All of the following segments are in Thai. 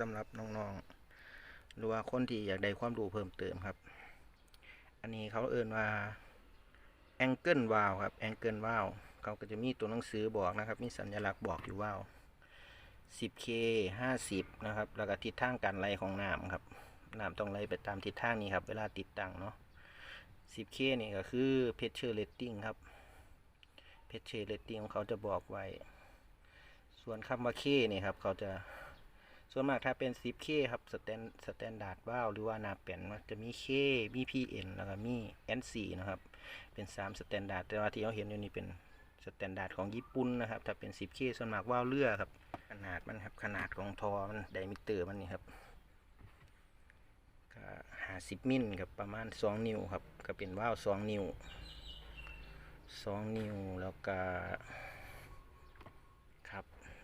สำหรับน้องๆหรือว่าคนที่อยากได้ความรู้เพิ่มเติมครับ อันนี้เขาเอ่นว่า Angle Valve ครับ Angle Valve เขาก็จะมีตัวหนังสือบอกนะครับ มีสัญลักษณ์บอกอยู่ว่า 10K 50 นะครับ แล้วก็ทิศทางการไหลของน้ำครับน้ำต้องไหลไปตามทิศทางนี้ครับ เวลาติดตั้งเนาะ 10K นี่ก็คือ pressure rating ครับ pressure rating ของเขาจะบอกไว้ ส่วนคำว่า K นี่ครับ เขาจะ ส่วนมากถ้าเป็น 10K ครับสแตนสแตนดาร์ดว้าวหรือว่านาเป็นมันจะมี K มี PN แล้วก็มี NC นะครับ เป็น 3 สแตนดาร์ดแต่ว่าที่เราเห็นอยู่นี่เป็นสแตนดาร์ดของญี่ปุ่นนะครับ ถ้าเป็น 10K ส่วนมากว้าวเรือครับ ขนาดมันครับ ขนาดของทอมันไดมิเตอร์มันนี่ครับก็50มิลครับประมาณ 2 นิ้วครับ ก็เป็นว้าว2นิ้ว 2 นิ้วแล้วก็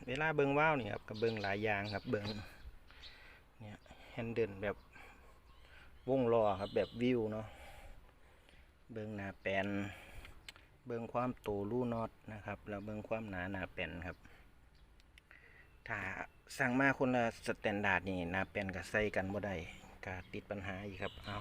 เวลาเบิงว้าวนี่ครับก็เบิงหลายอย่างครับเบิงเนี่ยแฮนเดิลแบบวงล้อครับแบบวิวเนาะเบิงหน้าแปนเบิงความโตรูน็อตนะครับแล้วเบิงความหนาหน้าแปนครับถ้าสั่งมาคนละสแตนดาร์ดนี่หน้าแปนก็ใส่กันบ่ได้ก็ติดปัญหาอีกครับเอา